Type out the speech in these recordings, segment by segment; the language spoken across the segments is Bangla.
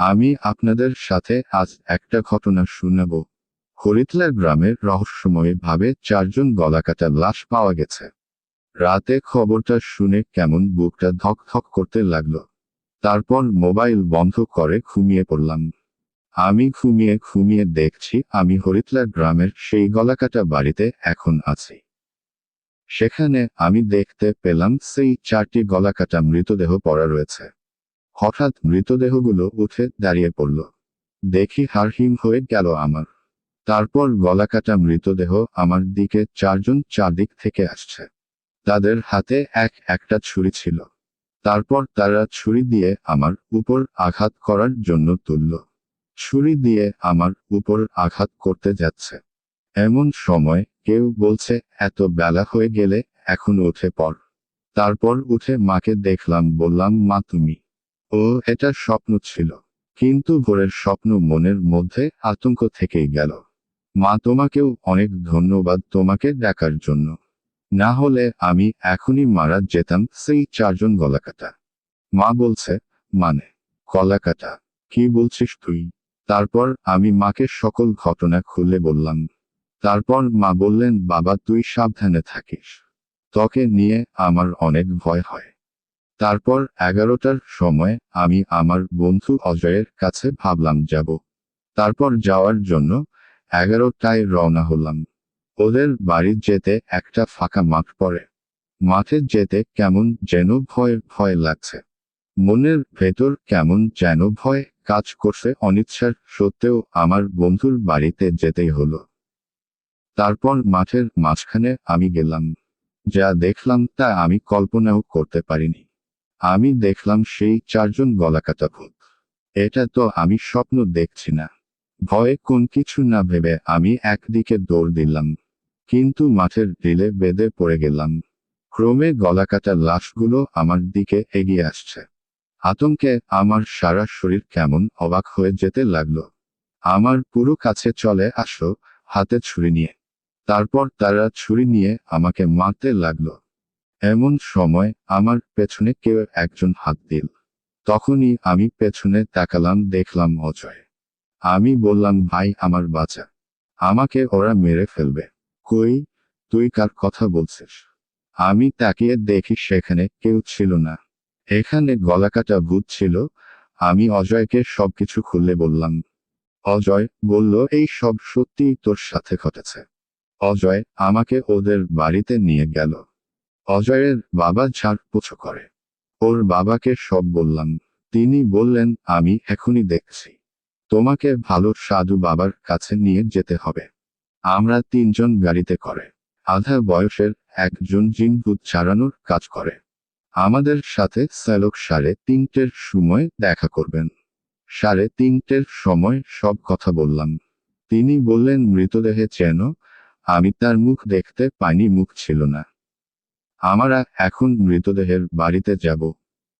আমি আপনাদের সাথে আজ একটা ঘটনা শুনাব। হরিতলা গ্রামের রহস্যময় ভাবে চারজন গলাকাটা লাশ পাওয়া গেছে। রাতে খবরটা শুনে কেমন বুকটা ধক ধক করতে লাগল। তারপর মোবাইল বন্ধ করে ঘুমিয়ে পড়লাম। আমি ঘুমিয়ে ঘুমিয়ে দেখছি আমি হরিতলার গ্রামের সেই গলাকাটা বাড়িতে এখন আছি। সেখানে আমি দেখতে পেলাম সেই চারটি গলাকাটা মৃতদেহ পড়া রয়েছে। হঠাৎ মৃতদেহগুলো উঠে দাঁড়িয়ে পড়ল। দেখি হারহিম হয়ে গেল আমার। তারপর গলাকাটা মৃতদেহ আমার দিকে চারজন চারদিক থেকে আসছে। তাদের হাতে এক একটা ছুরি ছিল। তারপর তারা ছুরি দিয়ে আমার উপর আঘাত করার জন্য তুলল। ছুরি দিয়ে আমার উপর আঘাত করতে যাচ্ছে। এমন সময় কেউ বলছে, এত বেলা হয়ে গেলে এখন উঠে পড়। তারপর উঠে মাকে দেখলাম, বললাম, মা, তুমি ও, এটা স্বপ্ন ছিল। কিন্তু ভোরের স্বপ্ন মনের মধ্যে আতঙ্ক থেকেই গেল। মা তোমাকেও অনেক ধন্যবাদ তোমাকে ডাকার জন্য। না হলে আমি এখনই মারা যেতাম সেই চারজন গলাকাটা। মা বলছে মানে কলাকাটা, কি বলছিস তুই? তারপর আমি মাকে সকল ঘটনা খুলে বললাম। তারপর মা বললেন, বাবা, তুই সাবধানে থাকিস। তোকে নিয়ে আমার অনেক ভয় হয়। তারপর এগারোটার সময় আমি আমার বন্ধু অজয়ের কাছে ভাবলাম যাব। তারপর যাওয়ার জন্য এগারোটায় রওনা হলাম। ওদের বাড়ি যেতে একটা ফাঁকা মাঠ পড়ে। মাঠে যেতে কেমন যেন ভয় ভয় লাগছে। মনের ভেতর কেমন যেন ভয় কাজ করছে অনিচ্ছার সত্ত্বেও আমার বন্ধুর বাড়িতে যেতেই হলো। তারপর মাঠের মাঝখানে আমি গেলাম। যা দেখলাম তা আমি কল্পনাও করতে পারিনি। আমি দেখলাম সেই চারজন গলাকাটা ভূত। এটা তো আমি স্বপ্ন দেখছি না। ভয়ে কোন কিছু না ভেবে আমি একদিকে দৌড় দিলাম, কিন্তু মাঠের ডিলে বেঁধে পড়ে গেলাম। ক্রমে গলাকাটা লাশগুলো আমার দিকে এগিয়ে আসছে। আতঙ্কে আমার সারা শরীর কেমন অবাক হয়ে যেতে লাগল। আমার পুরো কাছে চলে আসো হাতে ছুরি নিয়ে। তারপর তারা ছুরি নিয়ে আমাকে মারতে লাগল। এমন সময় আমার পেছনে কেউ একজন হাত দিল। তখনই আমি পেছনে তাকালাম, দেখলাম অজয়। আমি বললাম, ভাই, আমার বাচ্চা আমাকে ওরা মেরে ফেলবে। কই, তুই কার কথা বলছিস? আমি তাকিয়ে দেখি সেখানে কেউ ছিল না। এখানে গলাকাটা ভূত ছিল। আমি অজয়কে সবকিছু খুলে বললাম। অজয় বলল, এই সব সত্যিই তোর সাথে ঘটেছে। অজয় আমাকে ওদের বাড়িতে নিয়ে গেল। অজয়ের বাবা ঝাড় পুছো করে। ওর বাবাকে সব বললাম। তিনি বললেন, আমি এখনই দেখছি। তোমাকে ভালো সাধু বাবার কাছে নিয়ে যেতে হবে। আমরা তিনজন গাড়িতে করে। আধা বয়সের একজন জিনভূত চালানোর কাজ করে। আমাদের সাথে স্যালক সাড়ে তিনটের সময় দেখা করবেন। সাড়ে তিনটের সময় সব কথা বললাম। তিনি বললেন, মৃতদেহে চেন আমি তার মুখ দেখতে পাইনি, মুখ ছিল না। আমরা এখন মৃতদেহের বাড়িতে যাব।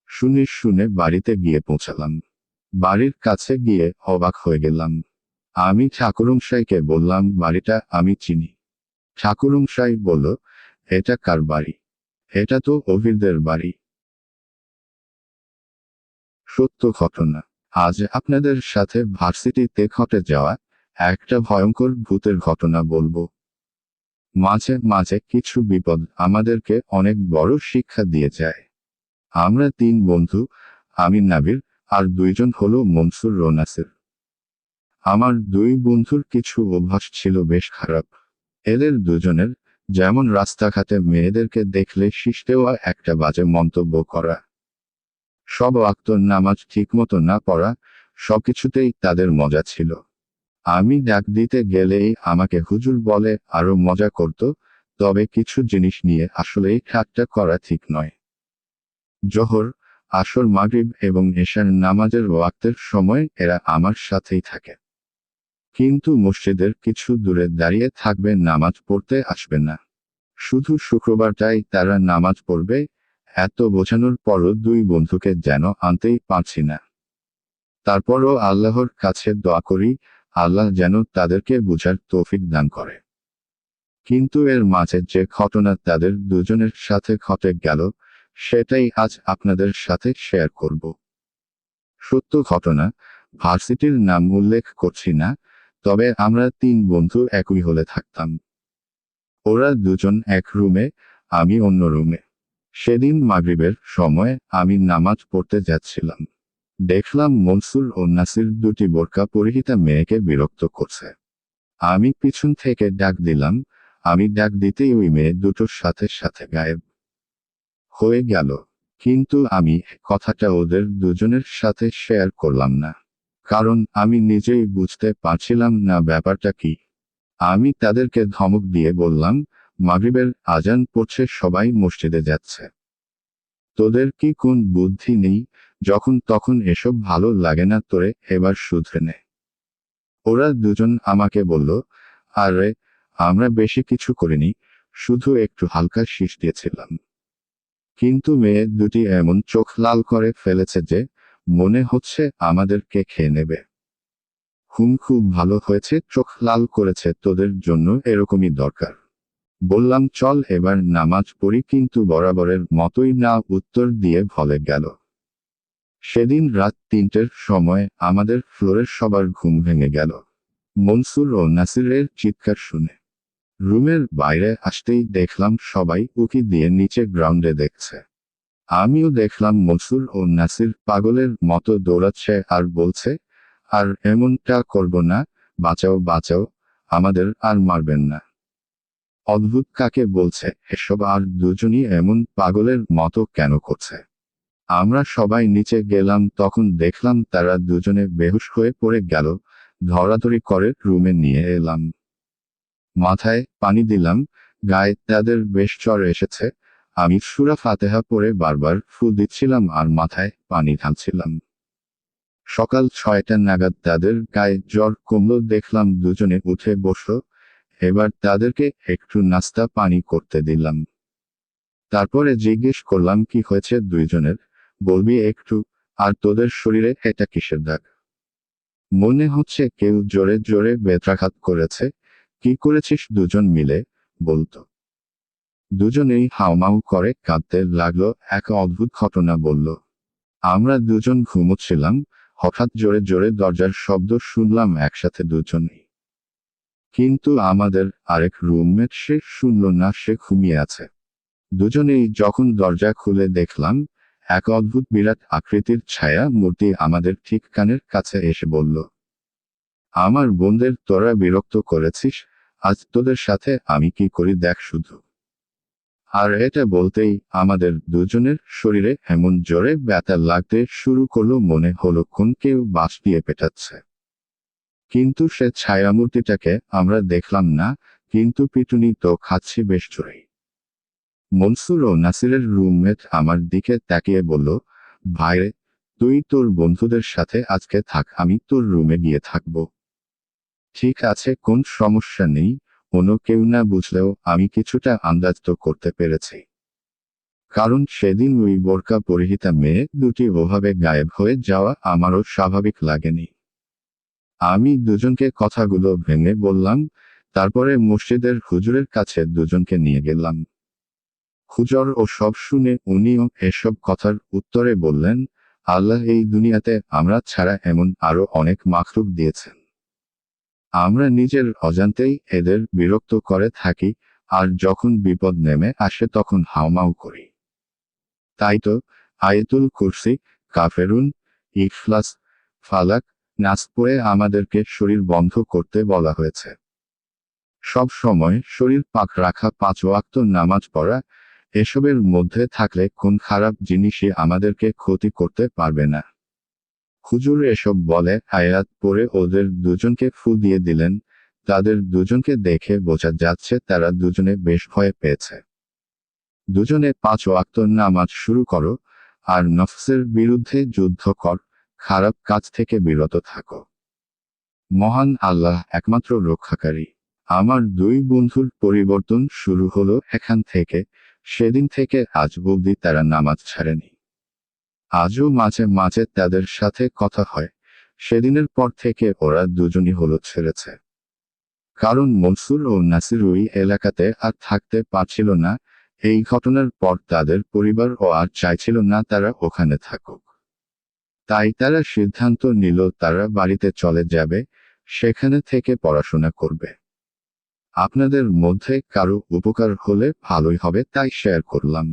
শুনে শুনে বাড়িতে গিয়ে পৌঁছালাম। বাড়ির কাছে গিয়ে অবাক হয়ে গেলাম। আমি ঠাকুরমশাইকে বললাম, বাড়িটা আমি চিনি। ঠাকুরমশাই বলল, এটা কার বাড়ি? এটা তো অভিরদের বাড়ি। সত্য ঘটনা। আজ আপনাদের সাথে ভার্সিটিতে ঘটে যাওয়া একটা ভয়ঙ্কর ভূতের ঘটনা বলব। মাঝে মাঝে কিছু বিপদ আমাদেরকে অনেক বড় শিক্ষা দিয়ে যায়। আমরা তিন বন্ধু আমি নাবির, আর দুইজন হল মনসুর রোনাসের আমার দুই বন্ধুর কিছু অভ্যাস ছিল বেশ খারাপ। এদের দুজনের যেমন রাস্তাঘাটে মেয়েদেরকে দেখলে শিষ্টেওয়া একটা বাজে মন্তব্য করা। সব আক্ত নামাজ ঠিকমতো না পড়া, সবকিছুতেই তাদের মজা ছিল। আমি ডাক দিতে গেলেই আমাকে হুজুর বলে, আরও মজা করত, তবে কিছু জিনিস নিয়ে আসলেই ঠাট্টা করা ঠিক নয়। জোহর, আসর মাগরিব এবং এশার নামাজের ওয়াক্তের সময় এরা আমার সাথেই থাকে। কিন্তু মসজিদের কিছু দূরে দাঁড়িয়ে থাকবে নামাজ পড়তে আসবে না। শুধু শুক্রবারটাই তারা নামাজ পড়বে, এত বোঝানোর পরও দুই বন্ধুকে যেন আনতেই পারছি না। তারপরও আল্লাহর কাছে দোয়া করি আল্লাহ যেন তাদেরকে বুঝার তৌফিক দান করে। কিন্তু এর মাঝে যে ঘটনা তাদের দুজনের সাথে ঘটে গেল, সেটাই আজ আপনাদের সাথে শেয়ার করব। সত্য ঘটনা, ভার্সিটির নাম উল্লেখ করছি না, তবে আমরা তিন বন্ধু একই হলে থাকতাম। ওরা দুজন এক রুমে, আমি অন্য রুমে। সেদিন মাগরিবের সময় আমি নামাজ পড়তে যাচ্ছিলাম। দেখলাম মনসুর ও নাসির দুটি বোরকা পরিহিতা মেয়েকে বিরক্ত করছে। আমি পিছন থেকে ডাক দিলাম, আমি ডাক দিতেই ওই মেয়ে দুটোর সাথে সাথে গায়েব হয়ে গেল। কিন্তু আমি কথাটা ওদের দুজনের সাথে শেয়ার করলাম না। কারণ আমি নিজেই বুঝতে পারছিলাম না ব্যাপারটা কি। আমি তাদেরকে ধমক দিয়ে বললাম, মাগরিবের আজান পড়ছে, সবাই মসজিদে যাচ্ছে। তোদের কি কোন বুদ্ধি নেই? যখন তখন এসব ভালো লাগে না তোরে, এবার শুধরে নে। ওরা দুজন আমাকে বলল, আরে, আমরা বেশি কিছু করিনি, শুধু একটু হালকা শীষ দিয়েছিলাম। কিন্তু মেয়ে দুটি এমন চোখ লাল করে ফেলেছে যে, মনে হচ্ছে আমাদেরকে খেয়ে নেবে। হুম, খুব ভালো হয়েছে, চোখ লাল করেছে, তোদের জন্য এরকমই দরকার। বললাম, চল, এবার নামাজ পড়ি। কিন্তু বরাবরের মতোই না, উত্তর দিয়ে ভলে গেল। সেদিন রাত তিনটের সময় আমাদের ফ্লোরের সবার ঘুম ভেঙে গেল। মনসুর ও নাসিরের চিৎকার শুনে। রুমের বাইরে আসতেই দেখলাম সবাই উকি দিয়ে নিচে গ্রাউন্ডে দেখছে। আমিও দেখলাম মনসুর ও নাসির পাগলের মতো দৌড়াচ্ছে আর বলছে, আর এমনটা করব না, বাঁচাও বাঁচাও, আমাদের আর মারবেন না। অদ্ভুত কাকে বলছে, এসব আর দুজনই এমন পাগলের মতো কেন করছে? আমরা সবাই নিচে গেলাম, তখন দেখলাম তারা দুজনে বেহুশ হয়ে পড়ে গেল। ধরাধরি করে রুমে নিয়ে এলাম। মাথায় পানি দিলাম, গায়ে তাদের বেশ জ্বর এসেছে। আমি সুরা ফাতেহা পরে বারবার ফু দিচ্ছিলাম আর মাথায় পানি ঢালছিলাম। সকাল ছয়টা নাগাদ তাদের গায়ে জ্বর কমলো, দেখলাম দুজনে উঠে বসল। এবার তাদেরকে একটু নাস্তা পানি করতে দিলাম। তারপরে জিজ্ঞেস করলাম, কি হয়েছে দুইজনের? বলবি একটু, আর তোদের শরীরে এটা কিসের দাগ? মনে হচ্ছে কেউ জোরে জোরে বেত্রাঘাত করেছে। কি করেছিস দুজন মিলে? বলতো। দুজনেই হাউমাউ করে কাঁদতে লাগল, এক অদ্ভুত ঘটনা বলল। আমরা দুজন ঘুমোচ্ছিলাম, হঠাৎ জোরে জোরে দরজার শব্দ শুনলাম একসাথে দুজনেই। কিন্তু আমাদের আরেক রুমমেট সে শুনল না, সে ঘুমিয়ে আছে। দুজনেই যখন দরজা খুলে দেখলাম এক অদ্ভুত বিরাট আকৃতির ছায়া মূর্তি আমাদের ঠিক কানের কাছে এসে বলল, আমার বোনদের তোরা বিরক্ত করেছিস? আজ তোদের সাথে আমি কি করি দেখ শুধু। আর এটা বলতেই আমাদের দুজনের শরীরে এমন জোরে ব্যথা লাগতে শুরু করল মনে হলো কোন কেউ বাঁশ দিয়ে পেটাচ্ছে। কিন্তু সে ছায়ামূর্তিটাকে আমরা দেখলাম না, কিন্তু পিটুনি তো খাচ্ছি বেশ জোরেই। মনসুর ও নাসিরের রুমমেট আমার দিকে তাকিয়ে বলল, ভাইরে, তুই তোর বন্ধুদের সাথে আজকে থাক, আমি তোর রুমে গিয়ে থাকব। ঠিক আছে, কোন সমস্যা নেই, অন্য কেউ না বুঝলেও আমি কিছুটা আন্দাজ তো করতে পেরেছি। কারণ সেদিন ওই বোরকা পরিহিতা মেয়ে দুটি ওভাবে গায়েব হয়ে যাওয়া আমারও স্বাভাবিক লাগেনি। আমি দুজনকে কথাগুলো ভেঙে বললাম, তারপরে মসজিদের হুজুরের কাছে দুজনকে নিয়ে গেলাম। হুজর ও সব শুনে উনিও এসব কথার উত্তরে বললেন, আল্লাহ এই দুনিয়াতে আমরা ছাড়া এমন আরও অনেক মাখলুক দিয়েছেন। আমরা নিজের অজান্তেই এদের বিরক্ত করে থাকি, আর যখন বিপদ নেমে আসে তখন হাউমাউ করি। তাই তো, আয়েতুল কুরসি, কাফেরুন, ইখলাস, ফালাক নাচ পড়ে আমাদেরকে শরীর বন্ধ করতে বলা হয়েছে। সব সময় শরীর পাক রাখা পাঁচ ওয়াক্ত নামাজ পড়া এসবের মধ্যে থাকলে কোন খারাপ জিনিসই আমাদেরকে ক্ষতি করতে পারবে না। হুজুর এসব বলে আয়াত পরে ওদের দুজনকে ফু দিয়ে দিলেন, তাদের দুজনকে দেখে বোঝা যাচ্ছে তারা দুজনে বেশ ভয় পেয়েছে। দুজনে পাঁচ ওয়াক্ত নামাজ শুরু করো, আর নফসের বিরুদ্ধে যুদ্ধ কর, খারাপ কাজ থেকে বিরত থাকো। মহান আল্লাহ একমাত্র রক্ষাকারী। আমার দুই বন্ধুর পরিবর্তন শুরু হলো এখান থেকে সেদিন থেকে আজ অবধি তারা নামাজ ছাড়েনি। আজও মাঝে মাঝে তাদের সাথে কথা হয়। সেদিনের পর থেকে ওরা দুজনই হলো ছেড়েছে। কারণ মনসুর ও নাসির ওই এলাকাতে আর থাকতে পারছিল না। এই ঘটনার পর তাদের পরিবার ও আর চাইছিল না তারা ওখানে থাকুক। তাই তারা সিদ্ধান্ত নিল তারা বাড়িতে চলে যাবে, সেখানে থেকে পড়াশোনা করবে। আপনাদের মধ্যে কারও উপকার হলে ভালোই হবে তাই শেয়ার করলাম।